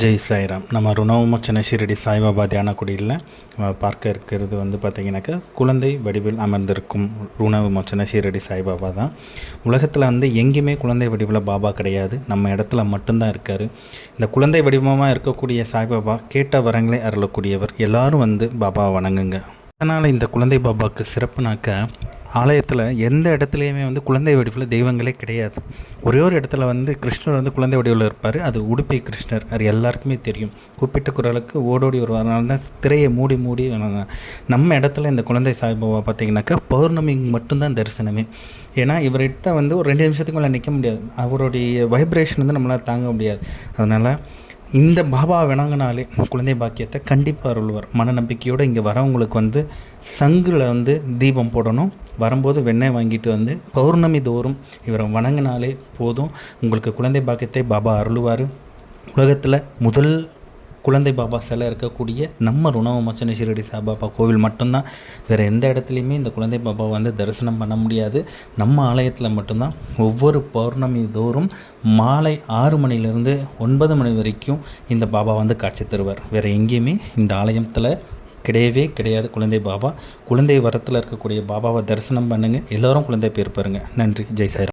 ஜெய் சாய்ராம். நம்ம ருணவமச்சன ஷிரடி சாய்பாபா தியான குடியில் பார்க்க இருக்கிறது வந்து பார்த்திங்கனாக்கா குழந்தை வடிவில் அமர்ந்திருக்கும் ருணவமச்சன ஷிரடி சாய்பாபா தான். உலகத்தில் வந்து எங்கேயுமே குழந்தை வடிவில் பாபா கிடையாது. நம்ம இடத்துல மட்டும்தான் இருக்கார். இந்த குழந்தை வடிவமாக இருக்கக்கூடிய சாய்பாபா கேட்ட வரங்களே அருளக்கூடியவர். எல்லாரும் வந்து பாபா வணங்குங்க. அதனால் இந்த குழந்தை பாபாவுக்கு சிறப்புனாக்க ஆலயத்தில் எந்த இடத்துலையுமே வந்து குழந்தை வடிவில் தெய்வங்களே கிடையாது. ஒரே ஒரு இடத்துல வந்து கிருஷ்ணர் வந்து குழந்தை வடிவில் இருப்பார். அது உடுப்பி கிருஷ்ணர். அது எல்லாருக்குமே தெரியும். கூப்பிட்ட குரலுக்கு ஓடோடி வருவார் தான் திரையை மூடி மூடி நம்ம இடத்துல இந்த குழந்தை சாய்பாபா பார்த்தீங்கன்னாக்கா பௌர்ணமி மட்டும்தான் தரிசனமே. ஏன்னா இவர்கிட்ட வந்து ஒரு ரெண்டு நிமிஷத்துக்கு மேலே நிற்க முடியாது. அவருடைய வைப்ரேஷன் வந்து நம்மளால் தாங்க முடியாது. அதனால் இந்த பாபா வணங்கினாலே குழந்தை பாக்கியத்தை கண்டிப்பாக அருள்வார். மன நம்பிக்கையோடு இங்கே வரவங்களுக்கு வந்து சங்கில் வந்து தீபம் போடணும். வரும்போது வெண்ணெய் வாங்கிட்டு வந்து பௌர்ணமி தோறும் இவரை வணங்கினாலே போதும். உங்களுக்கு குழந்தை பாக்கியத்தை பாபா அருளுவார். உலகத்தில் முதல் குழந்தை பாபா சிலை இருக்கக்கூடிய நம்ம ருணவமச்சன ஷிரடி சாபாபா கோவில் மட்டும்தான். வேறு எந்த இடத்துலையுமே இந்த குழந்தை பாபா வந்து தரிசனம் பண்ண முடியாது. நம்ம ஆலயத்தில் மட்டும்தான். ஒவ்வொரு பௌர்ணமி தோறும் மாலை ஆறு மணிலேருந்து ஒன்பது மணி வரைக்கும் இந்த பாபா வந்து காட்சி தருவார். வேறு எங்கேயுமே இந்த ஆலயத்தில் கிடையவே கிடையாது குழந்தை பாபா. குழந்தை வரத்தில் இருக்கக்கூடிய பாபாவை தரிசனம் பண்ணுங்கள் எல்லோரும் குழந்தை பேர் பாருங்கள் நன்றி. ஜெய் சாய்ராம்.